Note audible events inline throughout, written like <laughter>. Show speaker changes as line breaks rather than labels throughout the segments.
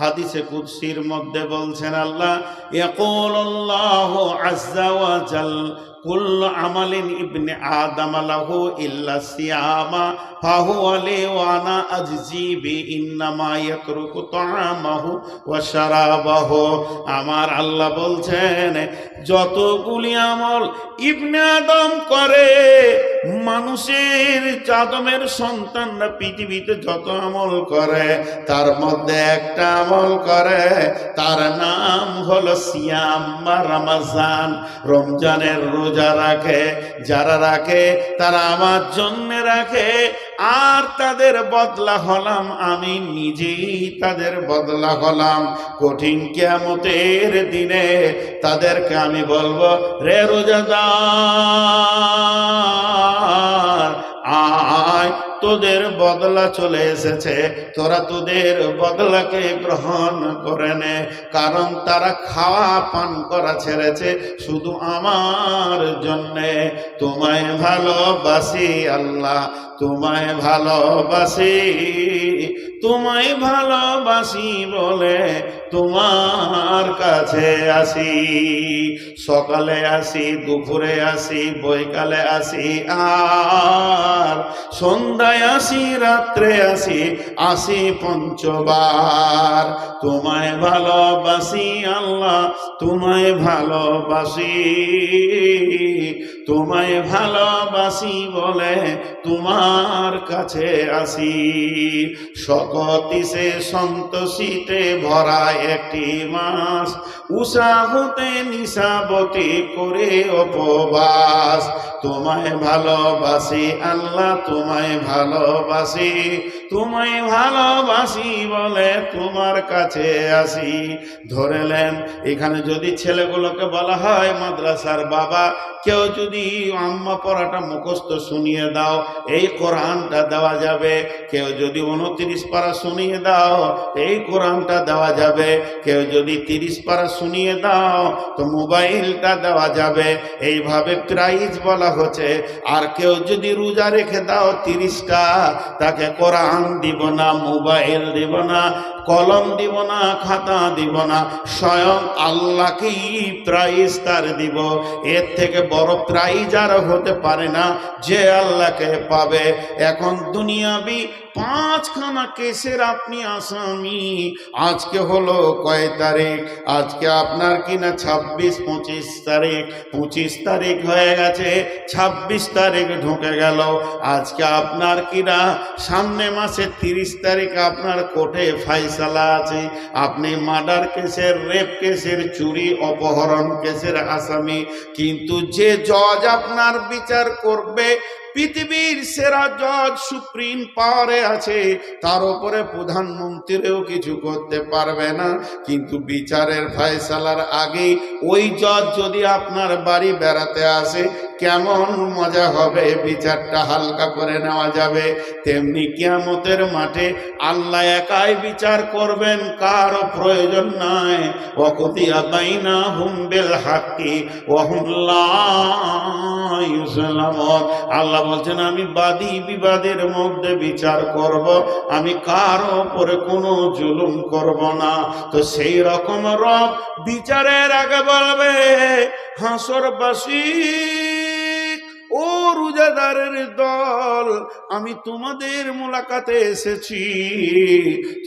হাদিসে কুদসির মধ্যে বলছেন আল্লাহ ইয়াকুলুল্লাহু আজ্জা ওয়া জাল। আমার আল্লাহ বলছেন, যতগুলি আমল ইবনে আদম করে, মানুষের চাদমের সন্তানরা পৃথিবীতে যত আমল করে, তার মধ্যে একটা আমল করে, তার নাম হলো সিয়াম বা রামাজান। রমজানের রোজা রাখে, যারা রাখে, তারা আমার জন্য রাখে। আর তাদের বদলা হলাম আমি, নিজেই তাদের বদলা হলাম। কঠিন কেমতের দিনে তাদেরকে আমি বলব, রে রোজাদার আয় তোদের বদলা চলে এসেছে। তোরা তোদের বদলাকে গ্রহণ করে নে, কারণ তারা খাওয়া পান করা ছেড়েছে শুধু আমার জন্যে। তোমায় ভালোবাসি আল্লাহ, তোমায় ভালোবাসি। তোমায় ভালোবাসি বলে তোমার কাছে আসি। সকালে আসি, দুপুরে আসি, বৈকালে আসি, আর সন্ধ্যায় আসি, রাত্রে আসি আসি পঞ্চবার। তোমায় ভালোবাসি, আল্লাহ, তোমায় ভালোবাসি। তোমায় ভালোবাসি বলে তোমার কাছে আসি। সকতিসে সন্তোষিতে ভরা একটি মাস উষা হতে নিশাবতী করে অপবাস তোমায় ভালোবাসি, আল্লাহ তোমায় ভালোবাসি তোমায় ভালোবাসি বলে তোমার কাছে আসি। ধরেলেন, এখানে যদি ছেলেগুলোকে বলা হয় মাদ্রাসার বাবা, কেউ যদি আম্মা পড়াটা মুখস্থ শুনিয়ে দাও, এই কোরআনটা দেওয়া যাবে। কেউ যদি উনত্রিশ পারা শুনিয়ে দাও, এই কোরআনটা দেওয়া যাবে। কেউ যদি তিরিশ পারা শুনিয়ে দাও, তো মোবাইলটা দেওয়া যাবে। এইভাবে প্রাইজ বলা হচ্ছে। আর কেউ যদি রোজা রেখে দাও তিরিশটা, তাকে কোরআন দিব না, মোবাইল দিব না। কলম দিব না, খাতা দিব না, স্বয়ং আল্লাহকেই প্রাইজ তার দিব। এর থেকে বড় প্রাইজ আর হতে পারে না, যে আল্লাহকে পাবে। এখন দুনিয়াবি পাঁচখানা কেসের আপনি আসামি। আজকে হলো কয় তারিখ? আজকে আপনার কিনা ছাব্বিশ, পঁচিশ তারিখ। পঁচিশ তারিখ হয়ে গেছে, ছাব্বিশ তারিখ ঢুকে গেল। আজকে আপনার কিনা সামনে মাসে তিরিশ তারিখ আপনার কোর্টে ফাইসালা আছে। আপনি মার্ডার কেসের, রেপ কেসের, চুরি, অপহরণ কেসের আসামি। কিন্তু যে জজ আপনার বিচার করবে, পৃথিবীর সেরা জজ সুপ্রিম পাওয়ারে আছে। তার উপরে প্রধানমন্ত্রীও কিছু করতে পারবে না। কিন্তু বিচারের ফয়সালার আগে ওই জজ যদি আপনার বাড়ি বেড়াতে আসে কেমন মজা হবে? বিচারটা হালকা করে নেওয়া যাবে। তেমনি কিয়ামতের মাঠে আল্লাহ একাই বিচার করবেন কারও প্রয়োজন নাই। ওকতিয়া বাইনা হুম বেল হাক্কি আল্লাহ বলছেন, আমি বাদী বিবাদের মধ্যে বিচার করব। আমি কার ওপরে কোনো জুলুম করব না। তো সেই রকম রব বিচারের আগে বলবে, হাসরবাসী রোজাদারের দল, আমি তোমাদের মোলাকাতে এসেছি।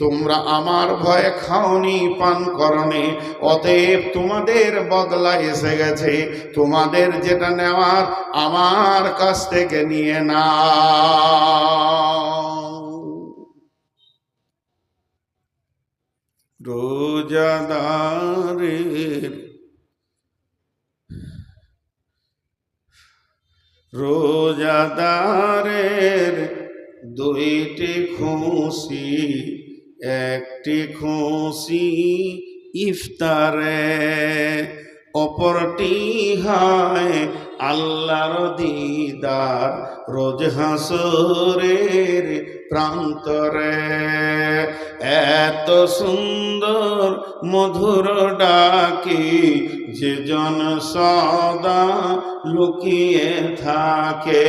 তোমরা আমার ভয়ে খাওনি পান করনি, অতএব তোমাদের বদলা এসে গেছে। তোমাদের যেটা নেওয়ার আমার কাছ থেকে নিয়ে না রোজাদারের রোজাদারের দুইটি খুশি একটি খুশি ইফতারে অপরটি হয় আল্লাহর দিদার রোজ হাসরের প্রান্তরে। এত সুন্দর মধুর ডাকি যে জন সদা লুকিয়ে থাকে।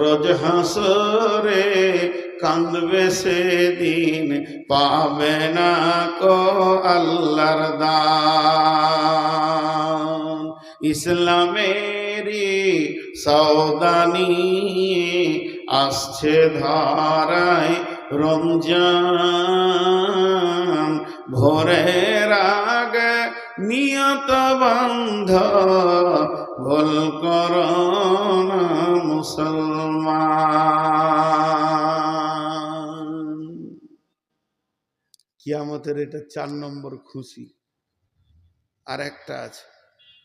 রোজ হাসরে কান্দবে সেদিন, পাবে না কো আল্লাহর দান। ইসলামেরি সৌদানি আসছে ধারায় রমজান। ভোরের আগে নিয়ত বন্ধ, ভুল করো মুসলমান। কিয়ামতের এটা চার নম্বর খুশি। আর একটা আছে,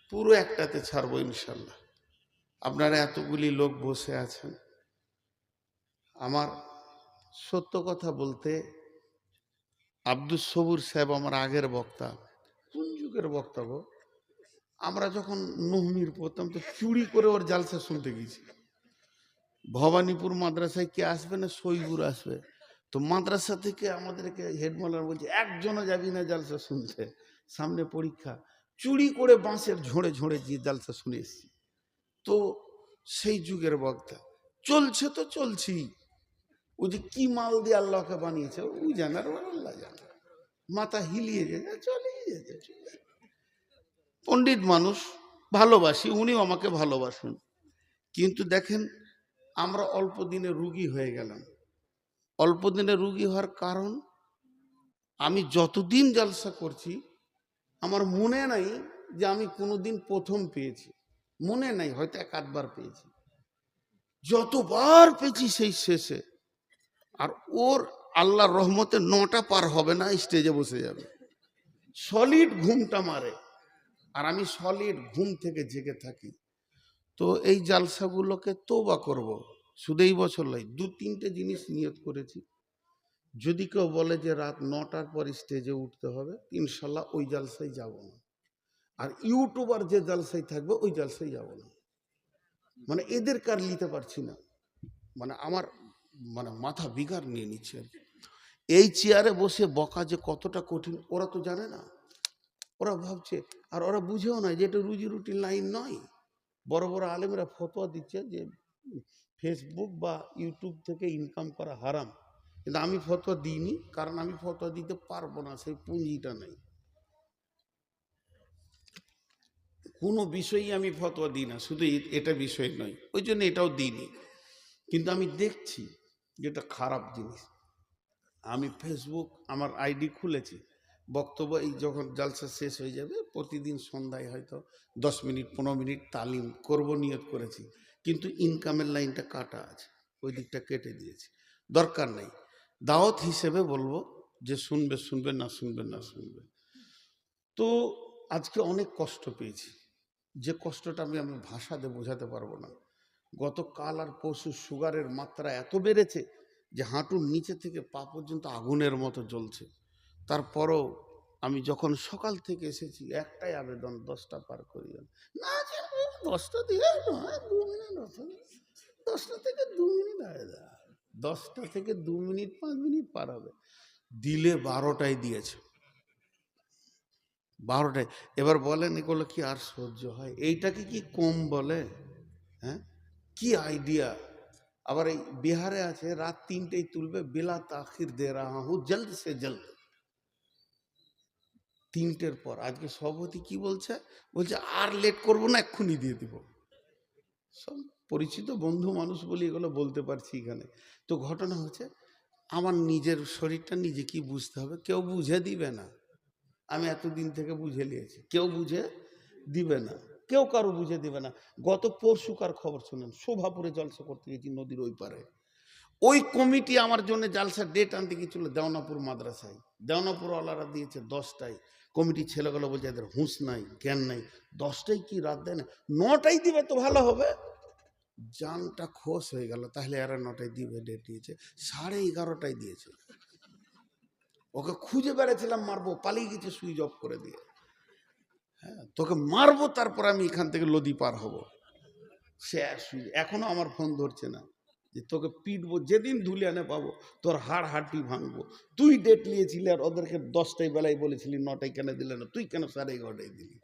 পুরো একটাতে ছাড়বো ইনশাল্লাহ। আপনারা এতগুলি লোক বসে আছেন। আমার সত্য কথা বলতে আব্দুল সবুর সাহেব আমার আগের বক্তা। কোন যুগের বক্তা গো? আমরা যখন নহমির পড়তাম তো চুরি করে ওর জালসা শুনতে গেছি। ভবানীপুর মাদ্রাসায় কে আসবে না সইগুর আসবে? তো মাদ্রাসা থেকে আমাদেরকে হেডমালার বলছে, একজনও যাবি না জালসা শুনতে? সামনে পরীক্ষা। চুরি করে বাঁশের ঝোড়ে ঝোড়ে যে জালসা শুনে এসছি। তো সেই যুগের বক্তা। চলছে তো চলছি ও যে কি মাল দিয়ে আল্লাহকে বানিয়েছে ওই জানার আল্লাহ জানে। মাথা হিলিয়ে যেতে চলেই যেতে পণ্ডিত মানুষ, ভালোবাসি, উনিও আমাকে ভালোবাসেন। কিন্তু দেখেন, আমরা অল্প দিনে রুগী হয়ে গেলাম। অল্প দিনে রুগী হওয়ার কারণ, আমি যতদিন জালসা করছি, আমার মনে নাই যে আমি কোনোদিন প্রথম পেয়েছি। মনে নাই, হয়তো এক আধবার পেয়েছি। যতবার পেয়েছি সেই শেষে। আর ওর আল্লাহর রহমতে নটা পার হবে না, স্টেজে বসে যাবে। সলিড ঘুমটা মারে। আর আমি সলিড ঘুম থেকে জেগে থাকি। তো এই জালসাগুলোকে তোবা করব। শুধু এই বছর নয়, দু তিনটে জিনিস নিয়ত করেছি। যদি কেউ বলে যে রাত নটার পর স্টেজে উঠতে হবে, ইনশাল্লাহ ওই জালসায় যাব না। আর ইউটিউবার যে জালসাই থাকবে, ওই জালসাই যাব না। মানে এদের কার নিতে পারছি না। মানে আমার মানে মাথা বিগার নিয়ে নিচ্ছে। আর। এই চেয়ারে বসে বকা যে কতটা কঠিন, ওরা তো জানে না। ওরা ভাবছে, আর ওরা বুঝেও না যে এটা রুজি রুটির লাইন নয়। বড় বড় আলেমরা ফতোয়া দিচ্ছে যে ফেসবুক বা ইউটিউব থেকে ইনকাম করা হারাম। কিন্তু আমি ফতোয়া দিইনি, কারণ আমি ফতোয়া দিতে পারব না, সেই পুঁজিটা নেই। কোনো বিষয়েই আমি ফতোয়া দিই না, শুধু এটা বিষয় নয়, ওই জন্য এটাও দিইনি। কিন্তু আমি দেখছি যেটা খারাপ জিনিস। আমি ফেসবুক আমার আইডি খুলেছি, বক্তব্য এই যখন জালসা শেষ হয়ে যাবে, প্রতিদিন সন্ধ্যায় হয়তো দশ মিনিট, পনেরো মিনিট তালিম করব, নিয়ত করেছি, কিন্তু ইনকামের লাইনটা কাটা আছে, ওই দিকটা কেটে দিয়েছি, দরকার নেই। দাওয়াত হিসেবে বলব যে শুনবে শুনবে, না শুনবে না শুনবে। তো আজকে অনেক কষ্ট পেয়েছি যে কষ্টটা আমি আমি ভাষাতে বোঝাতে পারব না। গতকাল আর পরশু সুগারের মাত্রা এত বেড়েছে যে হাঁটুর নিচে থেকে পা পর্যন্ত আগুনের মতো জ্বলছে। তারপরও আমি যখন সকাল থেকে এসেছি, একটাই আবেদন, দশটা পার করিও না। দশটা দিয়ে নয় দু মিনিট দশটা থেকে দু মিনিট হয়ে যায় দশটা থেকে দু মিনিট, পাঁচ মিনিট পার হবে। দিলে বারোটায় দিয়েছে। বারোটায় এবার বলেন এগুলো কি আর সহ্য হয়? এইটাকে কি কম বলে? হ্যাঁ? কি আইডিয়া আবার এই বিহারে আছে, রাত তিনটেই তুলবে, বেলা তাখির দে রাহা হু জলদ সে জলদ। তিনটের পর, আজকে সভাপতি কি বলছে? বলছে, আর লেট করব না, এক্ষুনি দিয়ে দিব। সব পরিচিত বন্ধু মানুষ বলি এগুলো বলতে পারছি এখানে। তো ঘটনা হচ্ছে, আমার নিজের শরীরটা নিজে কি বুঝতে হবে, কেউ বুঝে দিবে না। আমি এতদিন থেকে বুঝে নিয়েছি। কেউ বুঝে দিবে না। কেউ কারও বুঝে দিবে না। গত পরশুকার খবর শুনেন? শোভাপুরে জলসা করতে গেছি নদীর ওই পারে। ওই কমিটি আমার জন্য জালসার ডেট আনতে গিয়েছিল দেওনাপুর মাদ্রাসায়। দেওনাপুর ওয়ালারা দিয়েছে দশটায়। কমিটি ছেলেগুলো বলছে, এদের হুঁশ নাই, জ্ঞান নাই। দশটায় কি রাত দেয় না? নটায় দিবে তো ভালো হবে। জানটা খোশ হয়ে গেল। তাহলে এরা নটায় দিবে ডেট দিয়েছে। সাড়ে এগারোটায় দিয়েছে ওকে খুঁজে বেড়াচ্ছিলাম মারবো, পালিয়ে গেছে, সুইচ অফ করে দিয়ে। হ্যাঁ তোকে মারবো, তারপর আমি এখান থেকে লদি পার হব। সে সুইচ, এখনও আমার ফোন ধরছে না। যে তোকে পিটবো, যেদিন ধুলিয়ানে পাবো, তোর হাড় হাড্ডি ভাঙবো। তুই ডেট নিয়েছিলি আর ওদেরকে দশটায় বেলায় বলেছিলি, নটায় কেন দিলে না? তুই কেন সাড়ে এগারোটায় দিলি?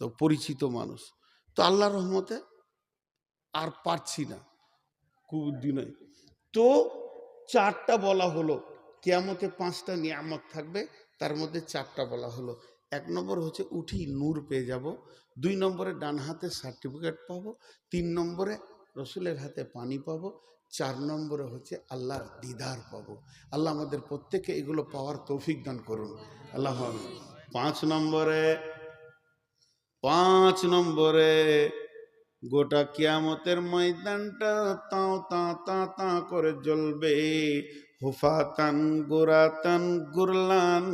তো পরিচিত মানুষ। তো আল্লাহ রহমতে আর পারছি না। কুবুদ্ধি নয় তো চারটা বলা হলো। কেয়ামতে পাঁচটা নিয়ামত থাকবে, তার মধ্যে চারটা বলা হলো। এক নম্বর হচ্ছে উঠি নূর পেয়ে যাব, দুই নম্বরে ডান হাতে সার্টিফিকেট পাবো, তিন নম্বরে রসুলের হাতে পানি পাবো, চার নম্বরে হচ্ছে আল্লাহর দিদার পাবো। আল্লাহ আমাদের প্রত্যেকে এগুলো পাওয়ার তৌফিক দান করুন। আল্লাহ পাঁচ নম্বরে পাঁচ নম্বরে গোটা কিয়ামতের ময়দানটা তাও তা তা করে জ্বলবে। হুফাতান, গোরাতান, গুরলান।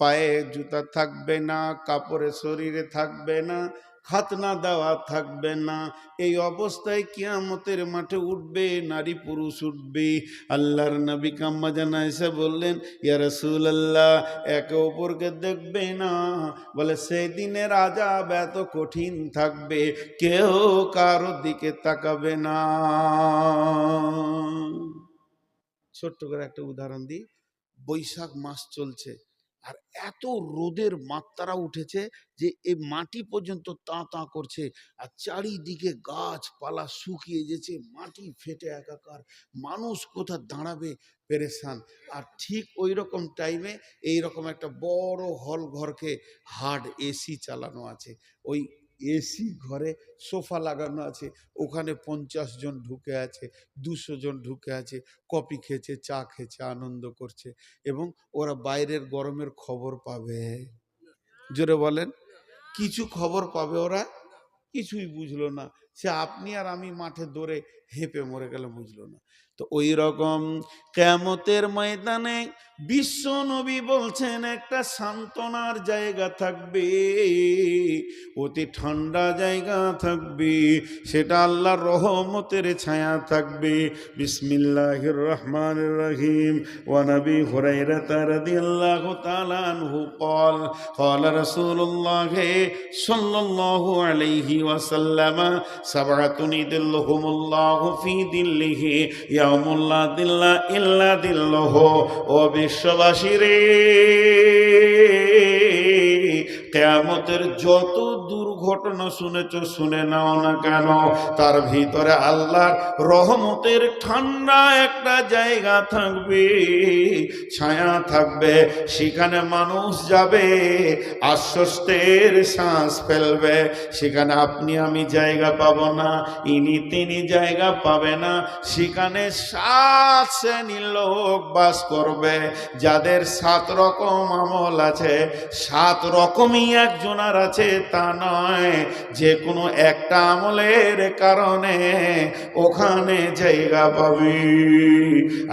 পায়ে জুতা থাকবে না, কাপড়ে শরীরে থাকবে না, খাতনা দেওয়া থাকবে না। এই অবস্থায় কিয়ামতের মাঠে উঠবে, নারী পুরুষ উঠবে। আল্লাহর নবী কাম্মা জানা এসে বললেন, ইয়া রসুল আল্লাহ একে অপরকে দেখবে না। বলে, সেই দিনের আজাব এত কঠিন থাকবে, কেউ কারও দিকে তাকাবে না। ছোট্ট করে একটা উদাহরণ দিই। বৈশাখ মাস চলছে আর এত রোদের মাত্রা উঠেছে যে এই মাটি পর্যন্ত তা তা করছে আর চারিদিকে গাছপালা শুকিয়ে যেছে মাটি ফেটে একাকার, মানুষ কোথা দাঁড়াবে পেরেশান। আর ঠিক ওই রকম টাইমে এই রকম একটা বড় হল ঘরকে হার্ড এসি চালানো আছে। ওই এসি ঘরে সোফা লাগানো আছে, ওখানে পঞ্চাশ জন ঢুকে আছে, দুশো জন ঢুকে আছে, কফি খেয়েছে, চা খেয়েছে, আনন্দ করছে এবং ওরা বাইরের গরমের খবর পাবে। জোরে বলেন, কিছু খবর পাবে ওরা? কিছুই বুঝলো না। সে আপনি আর আমি মাঠে দৌড়ে হেঁপে মরে গেলে বুঝলো না। তো ওই রকম কেমতের ময়দানে বিশ্ব নবী বলছেন, একটা সান্ত্বনার জায়গা থাকবে। অতি ঠান্ডা জায়গা থাকবে, সেটা আল্লাহর রহমতের ছায়া থাকবে। বিসমিল্লাহির রহমান রহিম। ওয়ানবি হুরাইরা তারাদি আল্লাহ তালানহু কল কল রসুল্লাহ সাল্লাল্লাহু আলাইহি ওয়াসাল্লাম, সাবআতুন ইদিল্লুহুমুল্লাহ ফি দিল্লিহি ইয়াউমুল্লাহ দিল্লা ইল্লা দিল্লহ। ও বিশ্ববাসী রে! কেয়ামতের যত দুর্ঘটনা শুনেছ, শুনে নাও না কেন? তার ভিতরে আল্লাহর রহমতের ঠান্ডা একটা জায়গা থাকবে, ছায়া থাকবে, সেখানে মানুষ যাবে, আশ্বস্তের শ্বাস ফেলবে। সেখানে আপনি, আমি জায়গা পাব না, ইনি, তিনি জায়গা পাবে না। সেখানে সাত শ্রেণির লোক বাস করবে, যাদের সাত রকম আমল আছে, সাত রকমই একজনার আছে তা নয়। যে কোনো একটা আমলের কারণে ওখানে জায়গা পাবি।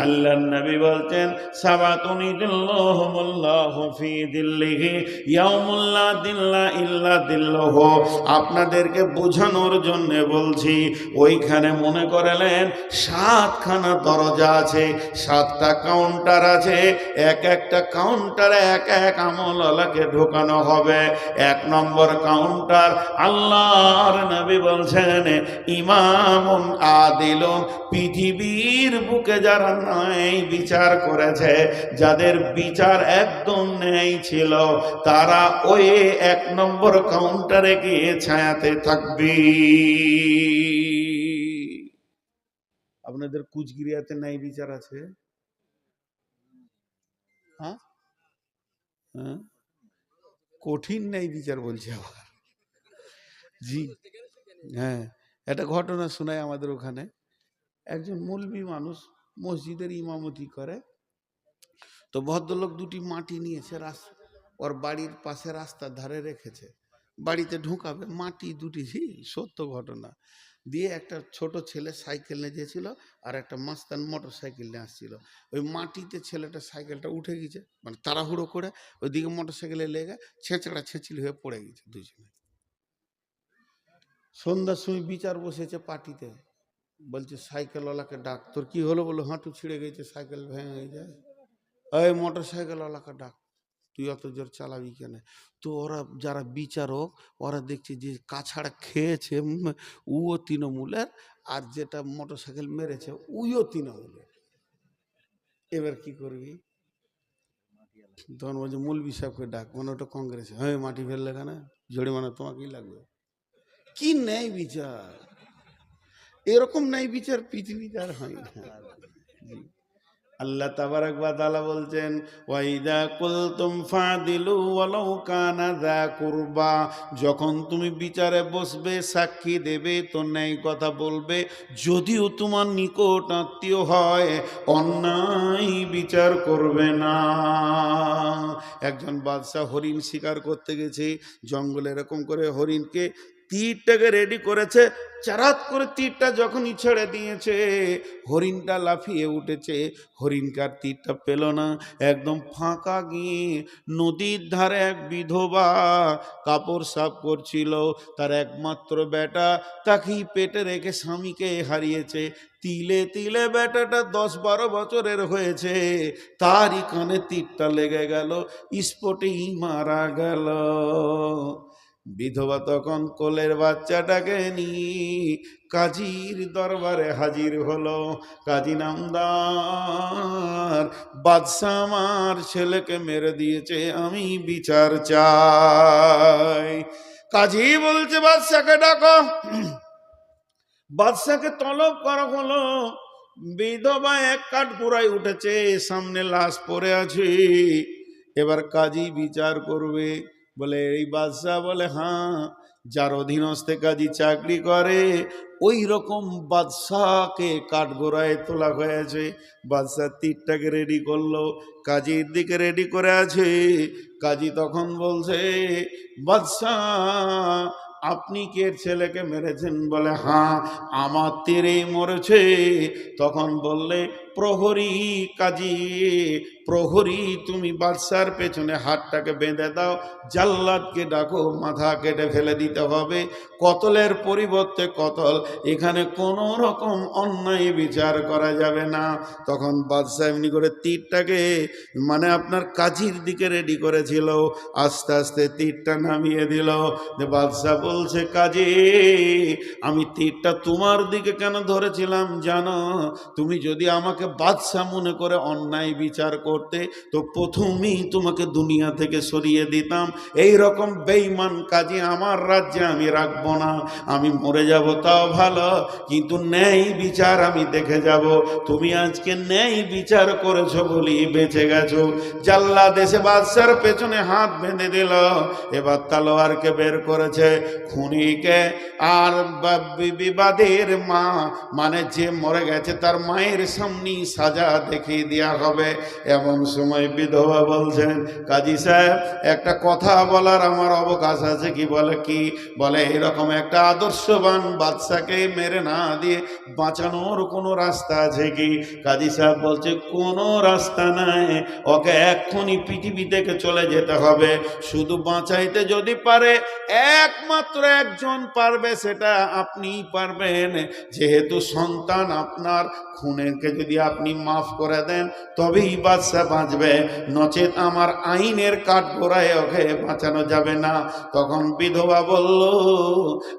আল্লাহ নবী বলছেন সাবাতুনি দিল্লাহুমুল্লাহু ফি দিল্লিহি ইয়াউমুল্লা দিল্লা ইল্লা দিল্লাহ। আপনাদেরকে বোঝানোর জন্য বলছি, ওইখানে মনে করলেন সাতখানা দরজা আছে, সাতটা কাউন্টার আছে, এক একটা কাউন্টারে এক এক আমলওয়ালাকে ঢোকানো হবে। এক নম্বর কাউন্টার আল্লাহর নবী বলছেন, ইমামুন আদিলুন, পৃথিবীর বুকে যারা ন্যায় বিচার করেছে, যাদের বিচার একদম ন্যায় ছিল, তারা ওই এক নম্বর কাউন্টারে গিয়ে ছায়াতে থাকবি। আপনাদের কুচগিরিয়াতে নাই বিচার আছে? হ্যাঁ? হ্যাঁ? কঠিন ন্যায় বিচার বলছি আবার। জি। হ্যাঁ একটা ঘটনা শোনায় আমাদের ওখানে। একজন মৌলবি মানুষ মসজিদের ইমামতি করে। তো ভদ্রলোক দুটি মাটি নিয়েছে রাস্তা ওর বাড়ির পাশে রাস্তার ধারে রেখেছে। বাড়িতে ঢুকাবে মাটি দুটি জি সত্য ঘটনা। দিয়ে একটা ছোট ছেলে সাইকেল নিয়ে গিয়েছিল আর একটা মাস্তান মোটর সাইকেল নিয়ে আসছিল। ওই মাটিতে ছেলেটা সাইকেলটা উঠে গেছে মানে তাড়াহুড়ো করে ওইদিকে মোটর সাইকেলে লেগে ছেঁচড়া ছেঁচিল হয়ে পড়ে গেছে দুজনে। সন্ধ্যার সময় বিচার বসেছে পার্টিতে, বলছে সাইকেলওয়ালাকে ডাক, তোর কি হলো? বলো হাঁটু ছিঁড়ে গেছে সাইকেল ভেঙে যায় ওই মোটর সাইকেলওয়ালাকে ডাক। তুই অত জোর চালাবি কেন? তো ওরা যারা বিচারক ওরা দেখছে যে কাছাড়া খেয়েছে উও তৃণমূলের আর যেটা মোটর সাইকেল মেরেছে উইও তৃণমূলের। এবার কি করবি? তখন বলছে মৌলবি সাহেবকে ডাক। মানে ওটা কংগ্রেস হ্যাঁ মাটি ফেললে কেন? জরিমানা তোমাকেই লাগবে। কি ন্যায় বিচার? এরকম ন্যায় বিচার পৃথিবীতে আর হয় না। <laughs> আল্লাহ তাবারক ওয়া তাআলা বলছেন ওয়াইদা কুলতুম ফাদিলু ওয়ালাউ কানা যা কুরবা। যখন তুমি বিচারে বসবে, সাক্ষী দেবে, তো ন্যায় কথা বলবে। যদিও তোমার নিকট আত্মীয় হয়, অন্যায় বিচার করবে না। একজন বাদশাহ হরিণ শিকার করতে গেছে, জঙ্গলে এরকম করে হরিণকে তীরটাকে রেডি করেছে, চারাত করে তীরটা যখনই ছেড়ে দিয়েছে, হরিণটা লাফিয়ে উঠেছে। হরিণকার তীরটা পেল না, একদম ফাঁকা গিয়ে নদীর ধারে এক বিধবা কাপড় সাফ করছিল। তার একমাত্র বেটা তাকেই পেটে রেখে স্বামীকে হারিয়েছে। তিলে তিলে বেটাটা দশ বারো বছরের হয়েছে। তারই কানে তীরটা লেগে গেল, স্পটেই মারা গেল। বিধবা তখন কোলের বাচ্চাটাকে নিয়ে কাজীর দরবারে হাজির হলো। কাজী নামদার বাদশাহ আমার ছেলেকে মেরে দিয়েছে, আমি বিচার চাই। কাজী বলছে বাদশাকে ডাকো। বাদশাকে তলব করা হলো। বিধবা এক কাঠ গোড়ায় উঠেছে, সামনে লাশ পড়ে আছে। এবার কাজী বিচার করবে। বলে, এই বাদশাহ বলে হ্যাঁ যার অধীনস্থে কাজী চাকরি করে ওই রকম বাদশাহকে কাঠগোড়ায় তোলা হয়েছে। বাদশাহ তীরটাকে রেডি করল, কাজীর দিকে রেডি করে আছে। কাজী তখন বলছে, বাদশাহ, আপনি কে ছেলেকে মেরেছেন? বলে হ্যাঁ আমার তীরে মরেছে। তখন বললে প্রহরী কাজী, প্রহরী, তুমি বাদশার পেছনে হাতটাকে বেঁধে দাও। জাল্লাদকে ডাকো, মাথা কেটে ফেলে দিতে হবে। কতলের পরিবর্তে কতল, এখানে কোনো রকম অন্যায় বিচার করা যাবে না। তখন বাদশাহ এমনি করে তীরটাকে মানে আপনার কাজীর দিকে রেডি করেছিল। আস্তে আস্তে তীরটা নামিয়ে দিল। যে বাদশাহ বলছে, কাজী, আমি তীরটা তোমার দিকে কেন ধরেছিলাম? জানো, তুমি যদি আমাকে বাদশাহ মনে করে অন্যায় বিচার করতে, তো প্রথমেই তোমাকে দুনিয়া থেকে সরিয়ে দিতাম। এই রকম বেইমান কাজে আমার রাজ্যে আমি রাখব না। আমি মরে যাব, তাও ভালো, কিন্তু ন্যায় বিচার আমি দেখে যাব। তুমি আজকে ন্যায় বিচার করেছ বলি বেঁচে গেছো। জাল্লা দেশে বাদশার পেছনে হাত বেঁধে দিল। এবার তালোয়ারকে বের করেছে খুনিকে। আর বিবাদের মা মানে যে মরে গেছে, তার মায়ের সামনেই সাজা দেখিয়ে দেওয়া হবে। এমন সময় বিধবা বলছেন, কাজী সাহেব, একটা কথা বলার আমার অবকাশ আছে কি বলে কি? বলে, এরকম একটা আদর্শবান বাচ্চাকে মেরে না দিয়ে বাঁচানোর কোনো রাস্তা আছে কি? কাজী সাহেব বলছে, কোনো রাস্তা নাই। ওকে এক্ষুনি পৃথিবী থেকে চলে যেতে হবে। শুধু বাঁচাইতে যদি পারে, একমাত্র একজন পারবে সেটা আপনিই পারবেন। যেহেতু সন্তান আপনার, খুনেরকে যদি আপনি মাফ করে দেন, তবেই বাদশাহ বাঁচবে। নচেত আমার আইনের কাঠ গোড়ায় ওকে বাঁচানো যাবে না। তখন বিধবা বলল,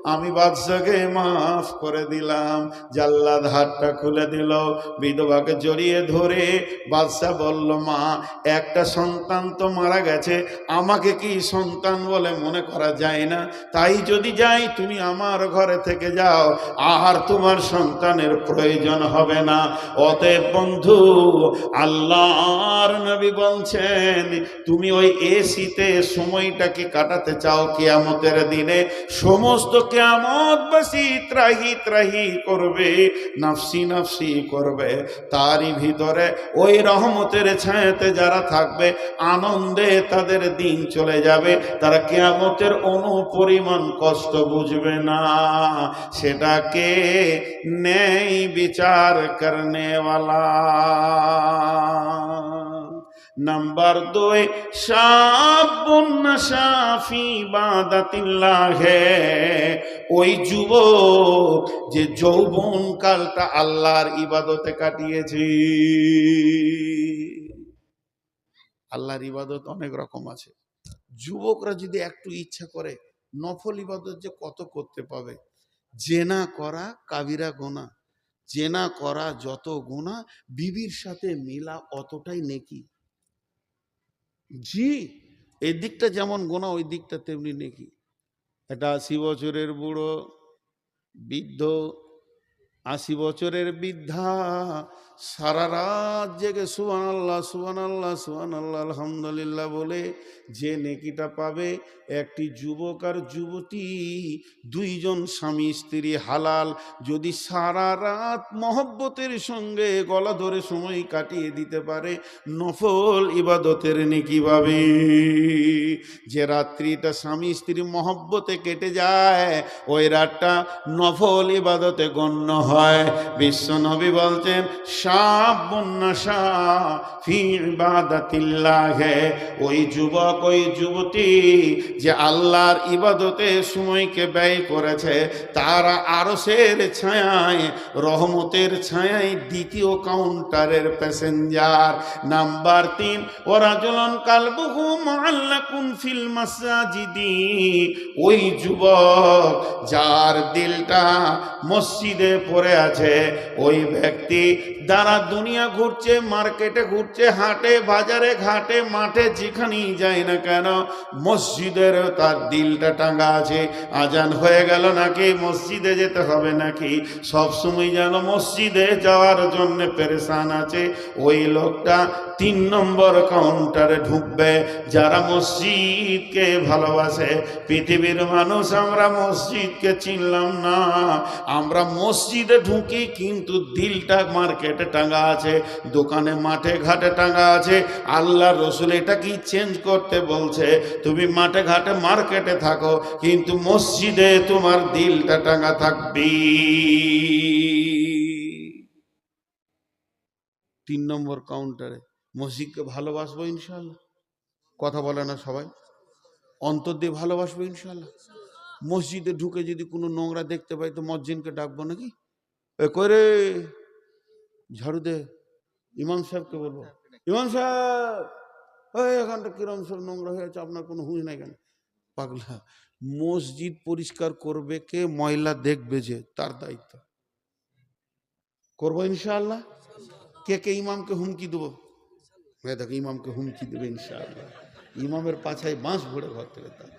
আমি বাদশাকে মাফ করে দিলাম। জাল্লাদ হাতটা খুলে দিল। বিধবাকে জড়িয়ে ধরে বাদশাহ বলল, মা, একটা সন্তান তো মারা গেছে। আমাকে কি সন্তান বলে মনে করা যায় না? তাই যদি যাই, তুমি আমার ঘরে থেকে যাও। আর তোমার সন্তানের প্রয়োজন হবে না। অতএব বন্ধু, আল্লাহর নবী বলছেন, তুমি ওই এসিতে সময়টাকে কাটাতে চাও কিয়ামতের দিনে। সমস্ত কিয়ামতবাসী ত্রাহি ত্রাহি করবে, নাফসি নাফসি করবে। তারই ভিতরে ওই রহমতের ছায়াতে যারা থাকবে, আনন্দে তাদের দিন চলে যাবে। তারা কেয়ামতের অনুপরিমাণ কষ্ট বুঝবে না। সেটাকে নেই বিচার করনে নাম্বার দুই সাফি বাদাতিল্লাহে। ওই যুবক যে যৌবন কালটা আল্লাহর ইবাদতে কাটিয়েছি। আল্লাহর ইবাদত অনেক রকম আছে। যুবকরা যদি একটু ইচ্ছা করে, নফল ইবাদত যে কত করতে পাবে? জেনা করা, কাবিরা গোনা। জেনা করা যত গুণা, বিবির সাথে মিলা অতটাই নেকি। জি এই দিকটা যেমন গোনা ওই দিকটা তেমনি নেকি। এটা আশি বছরের বুড়ো, বৃদ্ধ, আশি বছরের বৃদ্ধা সারা রাত জেগে সুবান আল্লাহ সুবান আল্লাহ সুবান আল্লাহ আলহামদুলিল্লাহ বলে যে নেকিটা পাবে একটি যুবক আর যুবতী, দুইজন স্বামী স্ত্রী হালাল। যদি সারা রাত মহব্বতের সঙ্গে গলা ধরে সময় কাটিয়ে দিতে পারে, নফল ইবাদতের নেকি পাবে। যে রাত্রিটা স্বামী স্ত্রী মহব্বতে কেটে যায়, ওই রাতটা নফল ইবাদতে গণ্য হয়। বিশ্ব নবী বলছেন ওই যুবক, ওই যুবতী যে আল্লাহর ইবাদতে সময়কে ব্যয় করেছে, তারা আরসের ছায়ায়, রহমতের ছায়ায় দ্বিতীয় কাউন্টারের প্যাসেঞ্জার নাম্বার তিন, ওরা জ্বলন কালবুহু মুআল্লাকুন ফিল মাসাজিদি। ওই যুবক যার দিলটা মসজিদে পড়ে আছে, ওই ব্যক্তি যারা দুনিয়া ঘুরছে, মার্কেটে ঘুরছে, হাটে, বাজারে ঘাটে, মাঠে যেখানেই যায় না কেন, মসজিদের তার দিলটা টাঙ্গা আছে। আজান হয়ে গেল নাকি? মসজিদে যেতে হবে নাকি? সবসময় যেন মসজিদে যাওয়ার জন্য পেরেশান আছে। ওই লোকটা তিন নম্বর কাউন্টারে ঢুকবে, যারা মসজিদকে ভালোবাসে। পৃথিবীর মানুষ, আমরা মসজিদকে চিনলাম না। আমরা মসজিদে ঢুকি, কিন্তু দিলটা মার্কেটে টাঙ্গা আছে, দোকানে মাঠে ঘাটে টাঙ্গা আছে। আল্লাহ রসুল এটা কি চেঞ্জ করতে বলছে? তুমি মাঠে ঘাটে মার্কেটে থাকো, কিন্তু মসজিদে তোমার দিলটা টাঙ্গা থাকবি তিন নম্বর কাউন্টারে মসজিদকে ভালোবাসবো ইনশাল্লাহ কথা বলে না সবাই। অন্তর দিয়ে ভালোবাসবো ইনশাল্লাহ মসজিদে ঢুকে যদি কোনো নোংরা দেখতে পাই তো মসজিদকে ডাকবো নাকি? এ করে ঝাড়ু দে। ইমাম সাহেবকে বলব, ইমাম সাহেব! ওই এখানটা কিরম সব নোংরা হয়ে আছে, আপনার কোনো হুঁশ নাই কেন? পাগলা। মসজিদ পরিষ্কার করবে কে? ময়লা দেখবে যে, তার দায়িত্ব। করব ইনশাআল্লাহ। কে কে ইমামকে হুমকি দেবো? হ্যাঁ দেখো ইমামকে হুমকি দেবে ইনশাআল্লাহ ইমামের পাছায় বাঁশ ভরে ঘর থেকে তার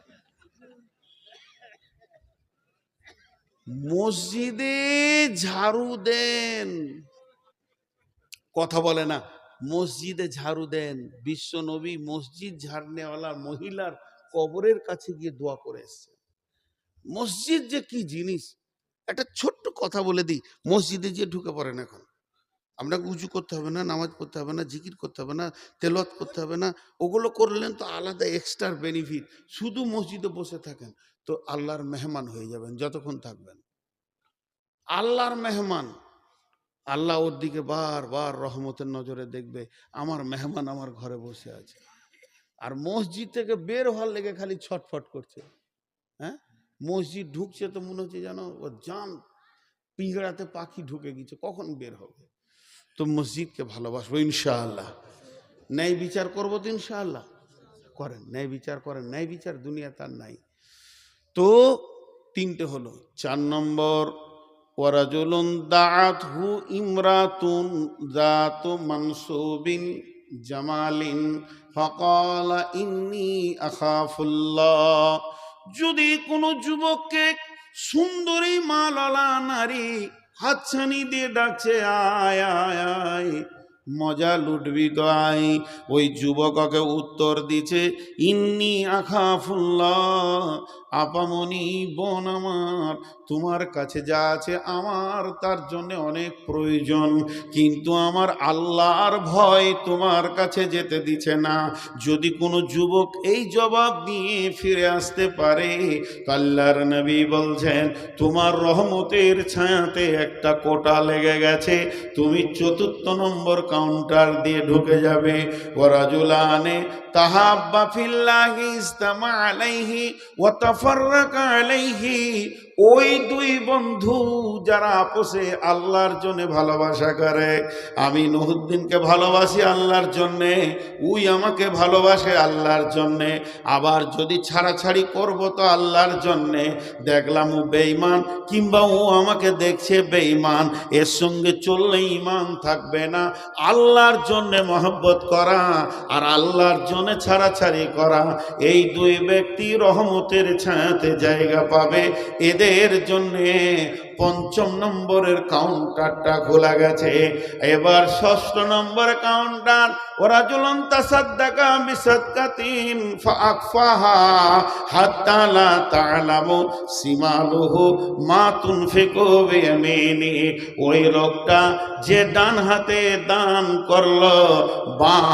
মসজিদে ঝাড়ু দেন কথা বলে না মসজিদে ঝাড়ু দেন বিশ্ব নবী মসজিদ ঝাড়নেওয়ালা মহিলার কবরের কাছে গিয়ে দোয়া করে এসছে মসজিদ যে কি জিনিস একটা ছোট্ট কথা বলে দিই মসজিদে যে ঢুকে পড়েন এখন আপনাকে উঁচু করতে হবে না, নামাজ পড়তে হবে না, জিকির করতে হবে না তেলত করতে হবে না, ওগুলো করলেন তো আলাদা এক্সট্রা বেনিফিট শুধু মসজিদে বসে থাকেন তো আল্লাহর মেহমান হয়ে যাবেন, যতক্ষণ থাকবেন। আল্লাহর মেহমান, আল্লাহ ওর দিকে বারবার রহমতের নজরে দেখবে, আমার মেহমান আমার ঘরে বসে আছে। আর মসজিদ থেকে বের হওয়ার লেগে খালি ছটফট করছে। হ্যাঁ? মসজিদ ঢুকছে তো মনে হচ্ছে যেন ও জাম পিঁজড়াতে পাখি ঢুকে গেছে, কখন বের হবে? তো মসজিদকে ভালোবাসবো, ইনশাআল্লাহ। ন্যায় বিচার করব তো ইনশাআল্লাহ। করেন, ন্যায় বিচার করেন, ন্যায় বিচার দুনিয়া তার নাই। তো তিনটে হলো, চার নম্বর দাআতহু ইমরাতুন মানসুবিন জামালিন ইন্নী যদি কোনো যুবককে সুন্দরী মালালা নারী হাতছানি দিয়ে ডাকছে, আয় আয় আয়। মজা লুটবি তো, আয়। ওই যুবককে উত্তর দিছে ইন্নি আখাফুল্লাহ। আপামনি বোন আমার, তোমার কাছে যা আছে আমার, তার জন্য অনেক প্রয়োজন। কিন্তু আমার আল্লাহর ভয় তোমার কাছে যেতে দিছে না। যদি কোনো যুবক এই জবাব দিয়ে ফিরে আসতে পারে আল্লাহর নবী বলছেন, তোমার রহমতের ছায়াতে একটা কোটা লেগে গেছে। তুমি চতুর্থ নম্বর কাউন্টার দিয়ে ঢুকে যাবে। ওরাজুলানে তাহাব্বা ফিল্লাহি ইস্তামা আলাইহি ওয়া তাফাররাকা আলাইহি ওই দুই বন্ধু যারা আপোষে আল্লাহর জন্য ভালোবাসা করে। আমি নহুদ্দিনকে ভালোবাসি আল্লাহর জন্যে, উই আমাকে ভালোবাসে আল্লাহর জন্যে। আবার যদি ছাড়াছাড়ি করব তো আল্লাহর জন্যে। দেখলাম ও বেঈমান, কিংবা ও আমাকে দেখছে বেঈমান, এর সঙ্গে চললে ইমান থাকবে না। আল্লাহর জন্যে মহব্বত করা আর আল্লাহর জন্যে ছাড়াছাড়ি করা, এই দুই ব্যক্তি রহমতের ছায়াতে জায়গা পাবে। এদের জন্যে পঞ্চম নম্বরের কাউন্টারটা খোলা গেছে। এবার ষষ্ঠ নম্বর কাউন্টার ওরা বিয়ামিনি। ওই লোকটা যে ডান হাতে দান করল, বাঁ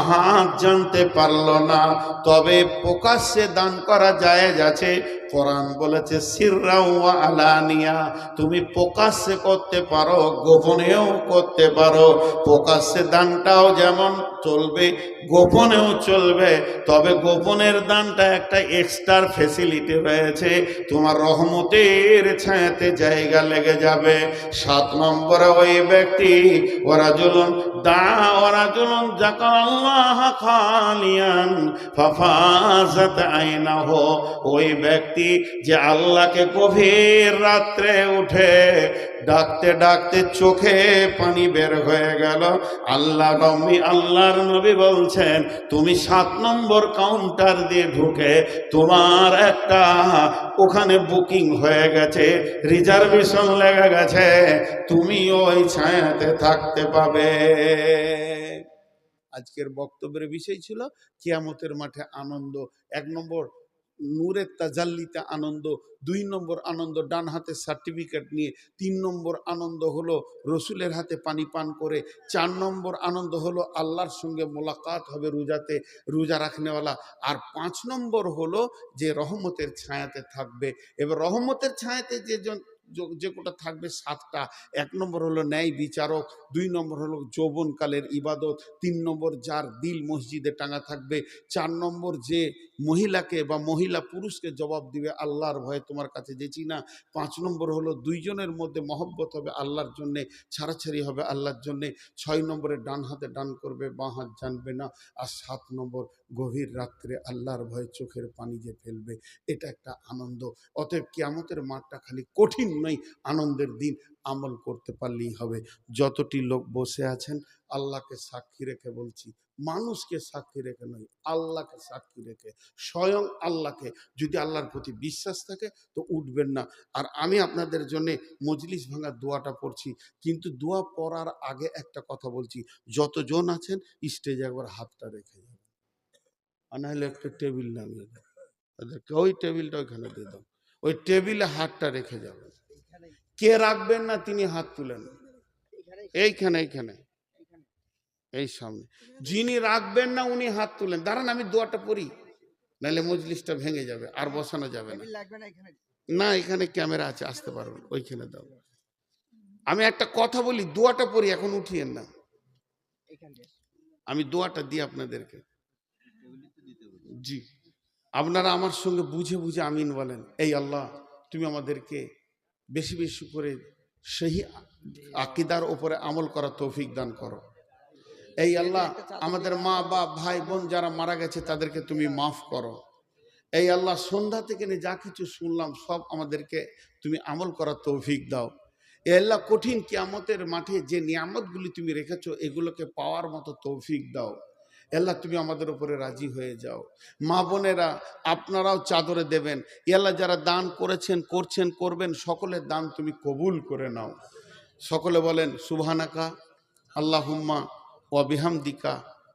জানতে পারল না। তবে প্রকাশ্যে দান করা যায় আছে। কোরআন বলেছে সিররা ওয়া আলানিয়া তুমি প্রকাশ্যে করতে পারো, গোপনেও করতে পারো। প্রকাশ্যে দানটাও যেমন চলবে, গোপনেও চলবে, তবে গোপনের দানটা একটা এক্সট্রা ফেসিলিটি রয়েছে। তোমার রহমতের ছায়াতে জায়গা লেগে যাবে। সাত নম্বরে ওই ব্যক্তি ওরা জুলুন দা ওরা জুলুন জাকার আল্লাহ খালিয়ান ফাফাজাত আইনাহ। ওই ব্যক্তি যে আল্লাহকে গভীর রাত্রে উঠে ডাকতে ডাকতে চোখে পানি বের হয়ে গেল। আল্লাহ রমি আল্লাহর নবী বলছেন, তুমি সাত নম্বর কাউন্টার দিয়ে ঢুকে তোমার একটা ওখানে বুকিং হয়ে গেছে রিজার্ভেশন লেগে গেছে, তুমি ওই ছায়াতে থাকতে পাবে। আজকের বক্তব্যের বিষয় ছিল, কিয়ামতের মাঠে আনন্দ। এক নম্বর নূরের তাজাল্লিতে আনন্দ, দুই নম্বর আনন্দ ডান হাতে সার্টিফিকেট নিয়ে, তিন নম্বর আনন্দ হলো রসুলের হাতে পানি পান করে, চার নম্বর আনন্দ হলো আল্লাহর সঙ্গে মোলাকাত হবে রোজাতে, রোজা রাখনেওয়ালা, আর পাঁচ নম্বর হলো যে রহমতের ছায়াতে থাকবে। এবার রহমতের ছায়াতে যে যে- কোটা থাকবে সাতটা। এক নম্বর হলো ন্যায় বিচারক, দুই নম্বর হলো যৌবনকালের ইবাদত, তিন নম্বর যার দিল মসজিদে টাঙা থাকবে, চার নম্বর যে মহিলাকে বা মহিলা পুরুষকে জবাব দিবে, আল্লাহর ভয়ে তোমার কাছে যেছি না। পাঁচ নম্বর হলো দুইজনের মধ্যে মহব্বত হবে আল্লাহর জন্যে, ছাড়াছাড়ি হবে আল্লাহর জন্যে, ছয় নম্বরে ডান হাতে ডান করবে, বাঁ হাত জানবে না। আর সাত নম্বর গভীর রাত্রে আল্লাহর ভয়ে চোখের পানি যে ফেলবে, এটা একটা আনন্দ। অতএব কিয়ামতের মাঠটা খালি কঠিন নয়, আনন্দের দিন আমল করতে পারলেই হবে। যতটি লোক বসে আছেন, আল্লাহকে সাক্ষী রেখে বলছি, মানুষকে সাক্ষী রেখে নয়, আল্লাহকে সাক্ষী রেখে, স্বয়ং আল্লাহকে। যদি আল্লাহর প্রতি বিশ্বাস থাকে, তো উঠবেন না। আর আমি আপনাদের জন্য মজলিস ভাঙার দোয়াটা পড়ছি, কিন্তু দোয়া পড়ার আগে একটা কথা বলছি, যতজন আছেন স্টেজে একবার হাতটা রেখে যাবেন আর নাহলে একটা টেবিল নামিয়ে দেন ওদেরকে ওই টেবিলটা ওইখানে দিয়ে দাও। ওই টেবিলে হাতটা রেখে যাবেন কে রাখবেন না তিনি হাত তুলেন এইখানে এইখানে। এই সামনে। যিনি রাখবেন না উনি হাত তুলেন। দাঁড়ান, আমি দোয়াটা পড়ি। নাহলে মজলিসটা ভেঙে যাবে, আর বসানো যাবে না।
না, এখানে
না ক্যামেরা আছে, আসতে পারবেন, ওইখানে দাও। আমি একটা কথা বলি, দোয়াটা পড়ি, এখন উঠিয়েন না। আমি দোয়াটা দিই আপনাদেরকে। জি। আপনারা আমার সঙ্গে বুঝে বুঝে আমিন বলেন। এই আল্লাহ, তুমি আমাদেরকে বেশি বেশি করে সেই আকিদার ওপরে আমল করা তৌফিক দান করো। এই আল্লাহ, আমাদের মা, বাপ, ভাই, বোন যারা মারা গেছে, তাদেরকে তুমি মাফ করো। এই আল্লাহ, সন্ধ্যা থেকে নিয়ে যা কিছু শুনলাম, সব আমাদেরকে তুমি আমল করার তৌফিক দাও। এ আল্লাহ, কঠিন কিয়ামতের মাঠে যে নিয়ামতগুলি তুমি রেখেছো, এগুলোকে পাওয়ার মতো তৌফিক দাও। আল্লাহ তুমি আমাদের উপরে রাজি হয়ে যাও। মা বোনেরা, আপনারাও চাদরে দেবেন। আল্লাহ যারা দান করেছেন, করছেন, করবেন, সকলের দান তুমি কবুল করে নাও। সকলে বলেন, সুবহানাকা আল্লাহ হুম্মা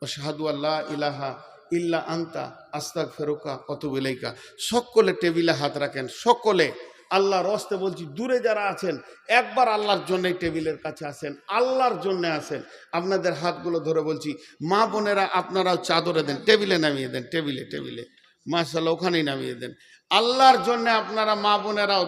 ও শাহাদু আল্লাহ ইলাহা ইল্লা আন্তা আস্তাক ফেরুকা অতুবিলাইকা সকলে টেবিলে হাত রাখেন। সকলে আল্লাহ রস্তে বলছি, দূরে যারা আছেন, একবার আল্লাহর জন্যই টেবিলের কাছে আসেন, আল্লাহর জন্যে আসেন। আপনাদের হাতগুলো ধরে বলছি, মা বোনেরা আপনারাও চাদরে দেন, টেবিলে নামিয়ে দেন, টেবিলে টেবিলে। মাসাল্লাহ ওখানেই নামিয়ে দেন। আল্লাহর জন্যে আপনারা মা বোনেরাও